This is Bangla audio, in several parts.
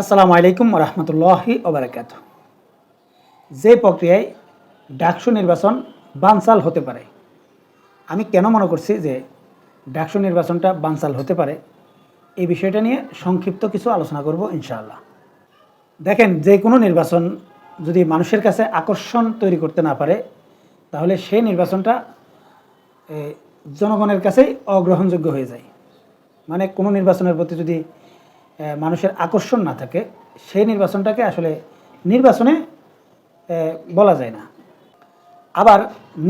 আসসালামু আলাইকুম রহমতুল্লাহি ওবরাকাত যে প্রক্রিয়ায় ডাকসু নির্বাচন বানসাল হতে পারে, আমি কেন মনে করছি যে ডাকসু নির্বাচনটা বানসাল হতে পারে এই বিষয়টা নিয়ে সংক্ষিপ্ত কিছু আলোচনা করব ইনশাআল্লাহ। দেখেন, যে কোনো নির্বাচন যদি মানুষের কাছে আকর্ষণ তৈরি করতে না পারে, তাহলে সেই নির্বাচনটা জনগণের কাছেই অগ্রহণযোগ্য হয়ে যায়। মানে কোনো নির্বাচনের প্রতি যদি মানুষের আকর্ষণ না থাকে, সেই নির্বাচনটাকে আসলে নির্বাচনে বলা যায় না। আবার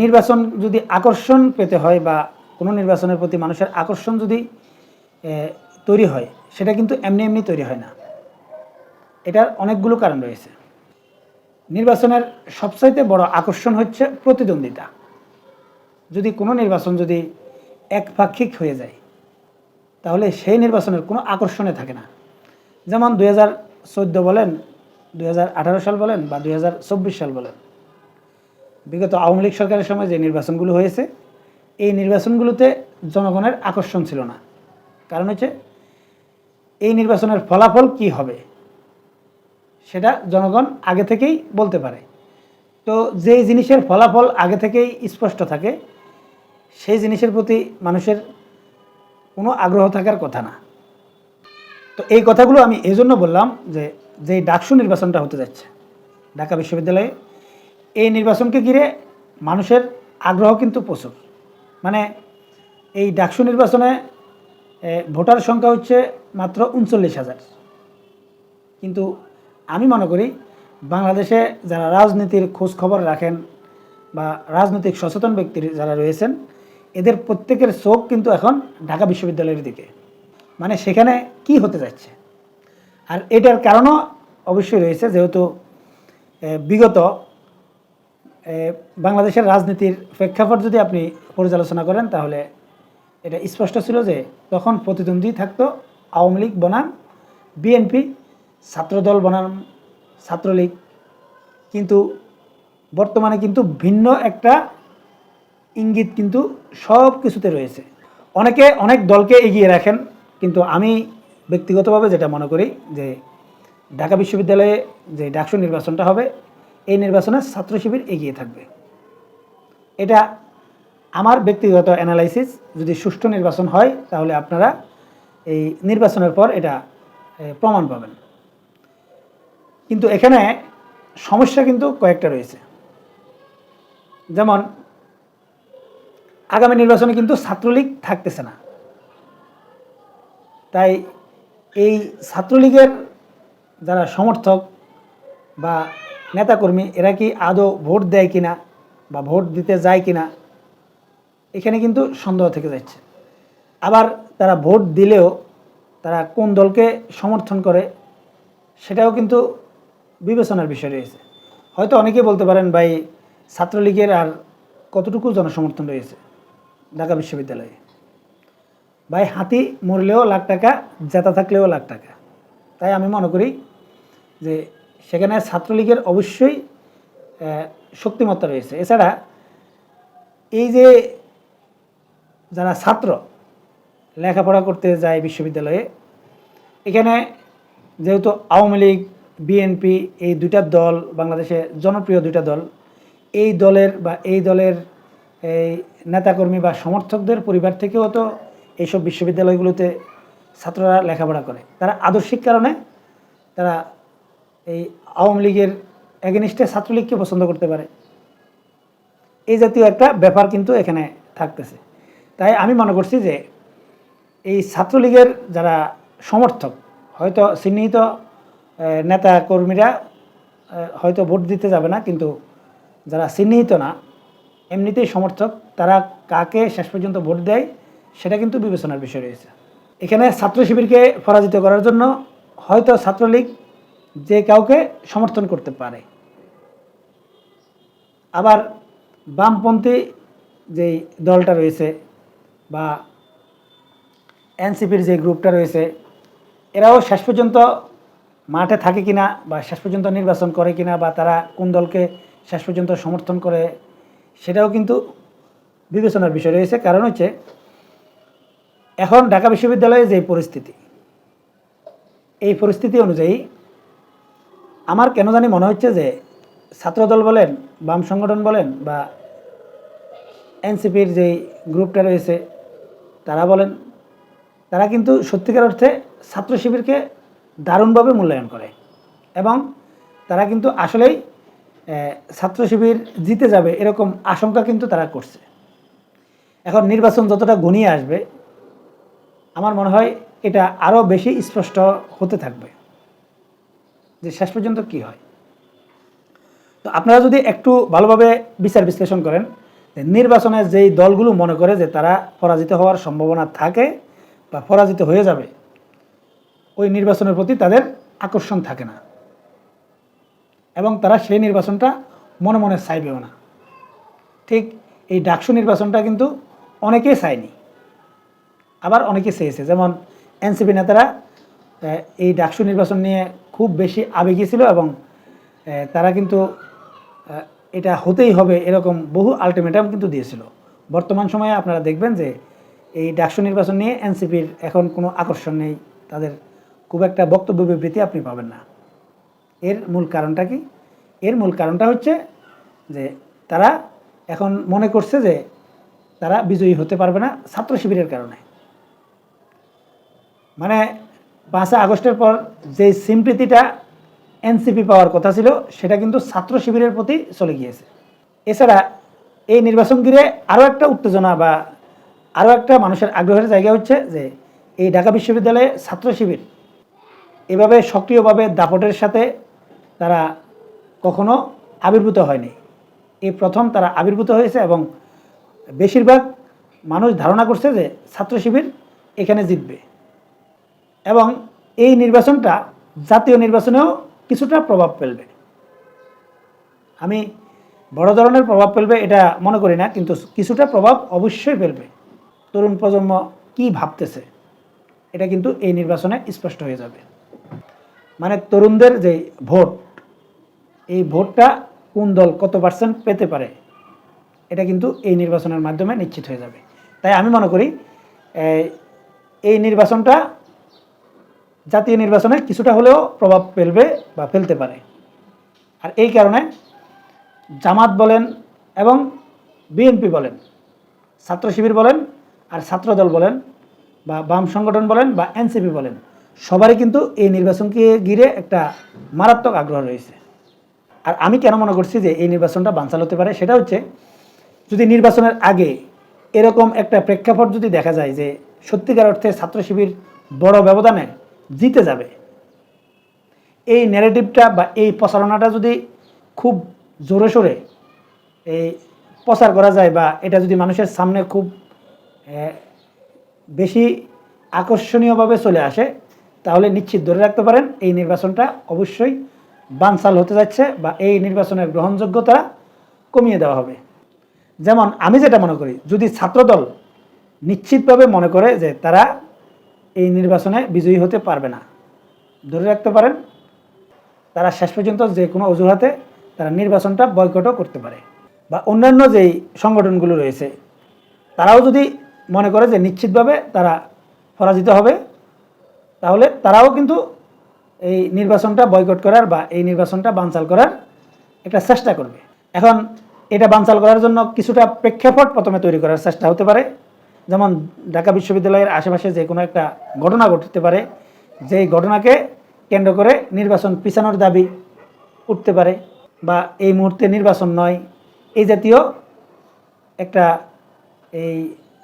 নির্বাচন যদি আকর্ষণ পেতে হয় বা কোনো নির্বাচনের প্রতি মানুষের আকর্ষণ যদি তৈরি হয়, সেটা কিন্তু এমনি এমনি তৈরি হয় না। এটার অনেকগুলো কারণ রয়েছে। নির্বাচনের সবচাইতে বড় আকর্ষণ হচ্ছে প্রতিদ্বন্দ্বিতা। যদি কোনো নির্বাচন যদি একপাক্ষিক হয়ে যায়, তাহলে সেই নির্বাচনের কোনো আকর্ষণে থাকে না। যেমন দুই হাজার চোদ্দ বলেন, দুই হাজার আঠারো সাল বলেন বা দুই হাজার চব্বিশ সাল বলেন। বিগত আওয়ামী লীগ সরকারের সময় যে নির্বাচনগুলো হয়েছে, এই নির্বাচনগুলোতে জনগণের আকর্ষণ ছিল না। কারণ হচ্ছে, এই নির্বাচনের ফলাফল কি হবে, সেটা জনগণ আগে থেকেই বলতে পারে। তো যেই জিনিসের ফলাফল আগে থেকেই স্পষ্ট থাকে, সেই জিনিসের প্রতি মানুষের কোনো আগ্রহ থাকার কথা না। তো এই কথাগুলো আমি এই জন্য বললাম যে যেই ডাকসু নির্বাচনটা হতে যাচ্ছে, ঢাকা বিশ্ববিদ্যালয়ে, এই নির্বাচনকে ঘিরে মানুষের আগ্রহ কিন্তু প্রচুর। মানে এই ডাকসু নির্বাচনে ভোটার সংখ্যা হচ্ছে মাত্র উনচল্লিশ হাজার। কিন্তু আমি মনে করি বাংলাদেশে যারা রাজনীতির খোঁজ খবর রাখেন বা রাজনৈতিক সচেতন ব্যক্তি যারা রয়েছেন, এদের প্রত্যেকের চোখ কিন্তু এখন ঢাকা বিশ্ববিদ্যালয়ের দিকে। মানে সেখানে কি হতে যাচ্ছে? আর এটার কারণও অবশ্যই রয়েছে, যেহেতু বিগত বাংলাদেশের রাজনীতির প্রেক্ষাপট যদি আপনি পর্যালোচনা করেন, তাহলে এটা স্পষ্ট ছিল যে তখন প্রতিদ্বন্দ্বী থাকতো আওয়ামী লীগ বনাম, বিএনপি ছাত্রদল বনাম, ছাত্রলীগ। কিন্তু বর্তমানে কিন্তু ভিন্ন একটা ইঙ্গিত কিন্তু সব কিছুতে রয়েছে। অনেকে অনেক দলকে এগিয়ে রাখেন কিন্তু আমি ব্যক্তিগতভাবে যেটা মনে করি যে ঢাকা বিশ্ববিদ্যালয়ে যে ডাকসু নির্বাচনটা হবে, এই নির্বাচনে ছাত্র শিবির এগিয়ে থাকবে। এটা আমার ব্যক্তিগত অ্যানালাইসিস যদি সুষ্ঠু নির্বাচন হয়, তাহলে আপনারা এই নির্বাচনের পর এটা প্রমাণ পাবেন। কিন্তু এখানে সমস্যা কিন্তু কয়েকটা রয়েছে। যেমন, আগামী নির্বাচনে কিন্তু ছাত্রলীগ থাকতেছে না। তাই এই ছাত্রলীগের যারা সমর্থক বা নেতাকর্মী, এরা কি আদৌ ভোট দেয় কিনা বা ভোট দিতে যায় কিনা, এখানে কিন্তু সন্দেহ থেকে যাচ্ছে। আবার তারা ভোট দিলেও তারা কোন দলকে সমর্থন করে, সেটাও কিন্তু বিবেচনার বিষয় রয়েছে। হয়তো অনেকেই বলতে পারেন, ভাই, ছাত্রলীগের আর কতটুকু জনসমর্থন রয়েছে ঢাকা বিশ্ববিদ্যালয়ে? ভাই, হাতি মরলেও লাখ টাকা, জেতা থাকলেও লাখ টাকা। তাই আমি মনে করি যে সেখানে ছাত্রলীগের অবশ্যই শক্তিমত্তা রয়েছে। এছাড়া এই যে যারা ছাত্র, লেখাপড়া করতে যায় বিশ্ববিদ্যালয়ে, এখানে যেহেতু আওয়ামী লীগ, বিএনপি এই দুইটা দল, বাংলাদেশে জনপ্রিয় দুইটা দল, এই দলের বা এই দলের এই নেতাকর্মী বা সমর্থকদের পরিবার থেকেও তো এইসব বিশ্ববিদ্যালয়গুলোতে ছাত্ররা লেখাপড়া করে। তারা আদর্শিক কারণে তারা এই আওয়ামী লীগের এগেনিস্টে ছাত্রলীগকে পছন্দ করতে পারে। এই জাতীয় একটা ব্যাপার কিন্তু এখানে থাকতেছে। তাই আমি মনে করছি যে এই ছাত্রলীগের যারা সমর্থক, হয়তো চিহ্নিত নেতা কর্মীরা হয়তো ভোট দিতে যাবে না, কিন্তু যারা চিহ্নিত না, এমনিতেই সমর্থক, তারা কাকে শেষ পর্যন্ত ভোট দেয় সেটা কিন্তু বিবেচনার বিষয় রয়েছে। এখানে ছাত্র শিবিরকে পরাজিত করার জন্য হয়তো ছাত্রলীগ যে কাউকে সমর্থন করতে পারে। আবার বামপন্থী যেই দলটা রয়েছে বা এনসিপির যে গ্রুপটা রয়েছে, এরাও শেষ পর্যন্ত মাঠে থাকে কিনা বা শেষ পর্যন্ত নির্বাচন করে কিনা বা তারা কোন দলকে শেষ পর্যন্ত সমর্থন করে, সেটাও কিন্তু বিবেচনার বিষয় রয়েছে। কারণ হচ্ছে এখন ঢাকা বিশ্ববিদ্যালয়ে যে পরিস্থিতি, এই পরিস্থিতি অনুযায়ী আমার কেন জানি মনে হচ্ছে যে ছাত্রদল বলেন, বাম সংগঠন বলেন বা এনসিপির যেই গ্রুপটা রয়েছে, তারা বলেন, তারা কিন্তু সত্যিকার অর্থে ছাত্র শিবিরকে দারুণভাবে মূল্যায়ন করে এবং তারা কিন্তু আসলেই ছাত্র শিবির জিতে যাবে এরকম আশঙ্কা কিন্তু তারা করছে। এখন নির্বাচন যতটা ঘনিয়ে আসবে আমার মনে হয় এটা আরও বেশি স্পষ্ট হতে থাকবে যে শেষ পর্যন্ত কি হয়। তো আপনারা যদি একটু ভালোভাবে বিচার বিশ্লেষণ করেন নির্বাচনে যেই দলগুলো মনে করে যে তারা পরাজিত হওয়ার সম্ভাবনা থাকে বা পরাজিত হয়ে যাবে, ওই নির্বাচনের প্রতি তাদের আকর্ষণ থাকে না। এবং তারা সেই নির্বাচনটা মনে মনে চাইবেও না। ঠিক এই ডাকসু নির্বাচনটা কিন্তু অনেকেই চায়নি। আবার অনেকে চেয়েছে, যেমন এনসিপি নেতারা এই ডাকসু নির্বাচন নিয়ে খুব বেশি আবেগী ছিল এবং তারা কিন্তু এটা হতেই হবে এরকম বহু আলটিমেটাম কিন্তু দিয়েছিল। বর্তমান সময়ে আপনারা দেখবেন যে, এই ডাকসু নির্বাচন নিয়ে এনসিপির এখন কোনো আকর্ষণ নেই, তাদের খুব একটা বক্তব্য বিবৃতি আপনি পাবেন না। এর মূল কারণটা কি? এর মূল কারণটা হচ্ছে যে, তারা এখন মনে করছে যে, তারা বিজয়ী হতে পারবে না ছাত্র শিবিরের কারণে। মানে পাঁচই আগস্টের পর যে সিম্প্রীতিটা এনসিপি পাওয়ার কথা ছিল, সেটা কিন্তু ছাত্র শিবিরের প্রতি চলে গিয়েছে। এছাড়া এই নির্বাচন ঘিরে আরও একটা উত্তেজনা বা আরও একটা মানুষের আগ্রহের জায়গা হচ্ছে যে এই ঢাকা বিশ্ববিদ্যালয়ে ছাত্র শিবির এভাবে সক্রিয়ভাবে দাপটের সাথে তারা কখনো আবির্ভূত হয়নি। এই প্রথম তারা আবির্ভূত হয়েছে এবং বেশিরভাগ মানুষ ধারণা করছে যে ছাত্র শিবির এখানে জিতবে। এবং এই নির্বাচনটা জাতীয় নির্বাচনেও কিছুটা প্রভাব ফেলবে। আমি বড় ধরনের প্রভাব ফেলবে এটা মনে করি না কিন্তু কিছুটা প্রভাব অবশ্যই ফেলবে। তরুণ প্রজন্ম কি ভাবতেছে এটা কিন্তু এই নির্বাচনে স্পষ্ট হয়ে যাবে। মানে তরুণদের যে ভোট এই ভোটটা কোন দল কত পার্সেন্ট পেতে পারে এটা কিন্তু এই নির্বাচনের মাধ্যমে নিশ্চিত হয়ে যাবে। তাই আমি মনে করি এই, নির্বাচনটা জাতীয় নির্বাচনে কিছুটা হলেও প্রভাব ফেলবে বা ফেলতে পারে। আর এই কারণে জামাত বলেন এবং বিএনপি বলেন, ছাত্র শিবির বলেন আর ছাত্রদল বলেন বা বাম সংগঠন বলেন বা এনসিপি বলেন, সবারই কিন্তু এই নির্বাচনকে ঘিরে একটা মারাত্মক আগ্রহ রয়েছে। আর আমি কেন মনে করছি যে এই নির্বাচনটা বানচাল হতে পারে সেটা হচ্ছে, যদি নির্বাচনের আগে এরকম একটা প্রেক্ষাপট যদি দেখা যায় যে সত্যিকার অর্থে ছাত্র শিবির বড় ব্যবধানে জিতে যাবে। এই ন্যারেটিভটা বা এই প্রচারণাটা যদি খুব জোরে সোরে এই প্রচার করা যায় বা এটা যদি মানুষের সামনে খুব বেশি আকর্ষণীয়ভাবে চলে আসে, তাহলে নিশ্চিত ধরে রাখতে পারেন এই নির্বাচনটা অবশ্যই বানসাল হতে যাচ্ছে বা এই নির্বাচনের গ্রহণযোগ্যতা কমিয়ে দেওয়া হবে। যেমন আমি যেটা মনে করি, যদি ছাত্রদল নিশ্চিতভাবে মনে করে যে তারা এই নির্বাচনে বিজয়ী হতে পারবে না। ধরে রাখতে পারেন, তারা শেষ পর্যন্ত যে কোনো অজুহাতে তারা নির্বাচনটা বয়কটও করতে পারে বা অন্যান্য যেই সংগঠনগুলো রয়েছে, তারাও যদি মনে করে যে নিশ্চিতভাবে তারা পরাজিত হবে, তাহলে তারাও কিন্তু এই নির্বাচনটা বয়কট করার বা এই নির্বাচনটা বানচাল করার একটা চেষ্টা করবে। এখন এটা বানচাল করার জন্য কিছুটা প্রেক্ষাপট প্রথমে তৈরি করার চেষ্টা হতে পারে। যেমন ঢাকা বিশ্ববিদ্যালয়ের আশেপাশে যে কোনো একটা ঘটনা ঘটতে পারে, যেই ঘটনাকে কেন্দ্র করে নির্বাচন পিছানোর দাবি উঠতে পারে বা এই মুহূর্তে নির্বাচন নয়, এই জাতীয় একটা এই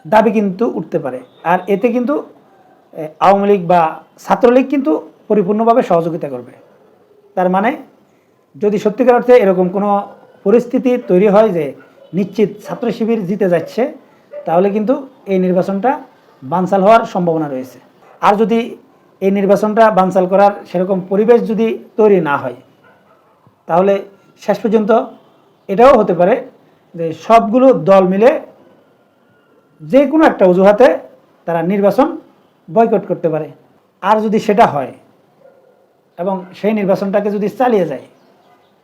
দাবি কিন্তু উঠতে পারে। আর এতে কিন্তু আওয়ামী লীগ বা ছাত্রলীগ কিন্তু পরিপূর্ণভাবে সহযোগিতা করবে। তার মানে যদি সত্যিকার অর্থে এরকম কোনো পরিস্থিতি তৈরি হয় যে নিশ্চিত ছাত্র শিবির জিতে যাচ্ছে তাহলে কিন্তু এই নির্বাচনটা বানচাল হওয়ার সম্ভাবনা রয়েছে। আর যদি এই নির্বাচনটা বানচাল করার সেরকম পরিবেশ যদি তৈরি না হয়, তাহলে শেষ পর্যন্ত এটাও হতে পারে যে সবগুলো দল মিলে যে কোনো একটা অজুহাতে তারা নির্বাচন বয়কট করতে পারে। আর যদি সেটা হয় এবং সেই নির্বাচনটাকে যদি চালিয়ে যায়,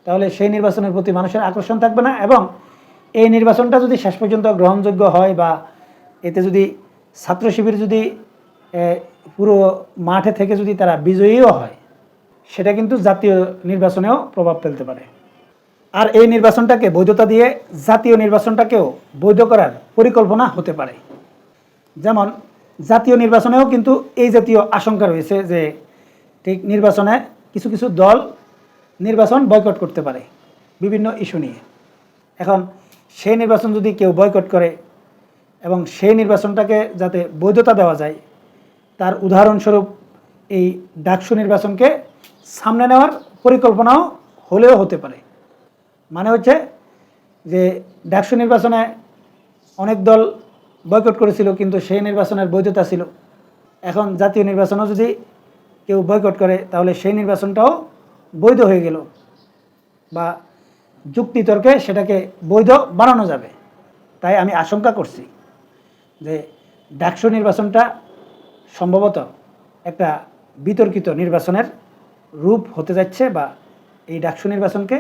তাহলে সেই নির্বাচনের প্রতি মানুষের আকর্ষণ থাকবে না এবং এই নির্বাচনটা যদি শেষ পর্যন্ত গ্রহণযোগ্য হয় বা এতে যদি ছাত্র শিবির যদি পুরো মাঠে থেকে যদি তারা বিজয়ীও হয়, সেটা কিন্তু জাতীয় নির্বাচনেও প্রভাব ফেলতে পারে। আর এই নির্বাচনটাকে বৈধতা দিয়ে জাতীয় নির্বাচনটাকেও বৈধ করার পরিকল্পনা হতে পারে। যেমন, জাতীয় নির্বাচনেও কিন্তু এই জাতীয় আশঙ্কা রয়েছে যে ঠিক নির্বাচনে কিছু কিছু দল নির্বাচন বয়কট করতে পারে বিভিন্ন ইস্যু নিয়ে। এখন সেই নির্বাচন যদি কেউ বয়কট করে এবং সেই নির্বাচনটাকে যাতে বৈধতা দেওয়া যায়, তার উদাহরণস্বরূপ এই ডাকসু নির্বাচনকে সামনে নেওয়ার পরিকল্পনাও হলেও হতে পারে। মানে হচ্ছে যে ডাকসু নির্বাচনে অনেক দল বয়কট করেছিল কিন্তু সেই নির্বাচনের বৈধতা ছিল। এখন জাতীয় নির্বাচনও যদি কেউ বয়কট করে, তাহলে সেই নির্বাচনটাও বৈধ হয়ে গেল বা যুক্তিতর্কে সেটাকে বৈধ বানানো যাবে। তাই আমি আশঙ্কা করছি যে ডাকসু নির্বাচনটা সম্ভবত একটা বিতর্কিত নির্বাচনের রূপ হতে যাচ্ছে বা এই ডাকসু নির্বাচনকে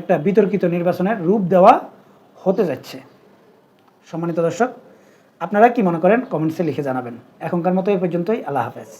একটা বিতর্কিত নির্বাচনের রূপ দেওয়া হতে যাচ্ছে। সম্মানিত দর্শক, আপনারা কি মনে করেন? কমেন্টসে লিখে জানাবেন। এখনকার মতো এই পর্যন্তই। আল্লাহ হাফেজ।